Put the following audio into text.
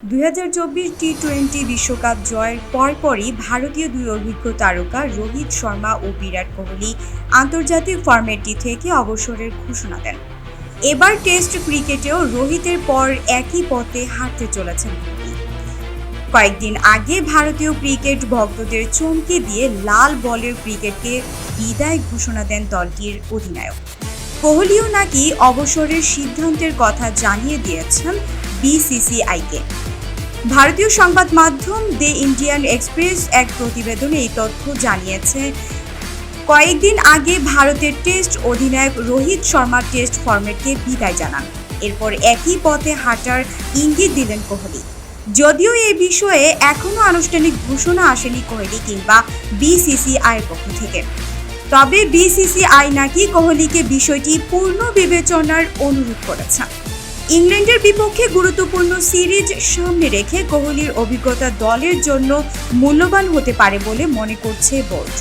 দুই হাজার চব্বিশ টি টোয়েন্টি বিশ্বকাপ জয়ের পরপরই ভারতীয় দুই অভিজ্ঞ তারকা রোহিত শর্মা ও বিরাট কোহলি আন্তর্জাতিক ফরম্যাটটি থেকে অবসরের ঘোষণা দেন। এবার টেস্ট ক্রিকেটেও রোহিতের পর একই পথে হাঁটতে চলেছেন কোহলি। কয়েকদিন আগে ভারতীয় ক্রিকেট ভক্তদের চমকে দিয়ে লাল বলের ক্রিকেটকে বিদায় ঘোষণা দেন দলটির অধিনায়ক। কোহলিও নাকি অবসরের সিদ্ধান্তের কথা জানিয়ে দিয়েছেন বিসিসিআইকে ভারতীয় সংবাদ মাধ্যম দ্য ইন্ডিয়ান এক্সপ্রেস এক প্রতিবেদনে এই তথ্য জানিয়েছে, কয়েকদিন আগে ভারতের টেস্ট অধিনায়ক রোহিত শর্মা টেস্ট ফরম্যাটকে বিদায় জানান। এরপর একই পথে হাঁটার ইঙ্গিত দিলেন কোহলি। যদিও এ বিষয়ে এখনও আনুষ্ঠানিক ঘোষণা আসেনি কোহলি কিংবা বিসিসিআইয়ের পক্ষ থেকে। তবে বিসিসিআই নাকি কোহলিকে বিষয়টি পূর্ণ বিবেচনার অনুরোধ করেছে। ইংল্যান্ডের বিপক্ষে গুরুত্বপূর্ণ সিরিজ সামনে রেখে কোহলির অভিজ্ঞতা দলের জন্য মূল্যবান হতে পারে বলে মনে করছে বোর্ড।